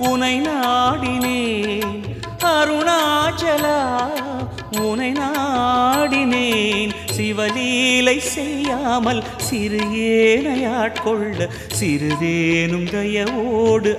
உனை நாடினேன். அருணாச்சலா உனை நாடினேன். சிவலீலை செய்யாமல் சிறு ஏனையாட்கொள்ள சிறிதேனும் தயவோடு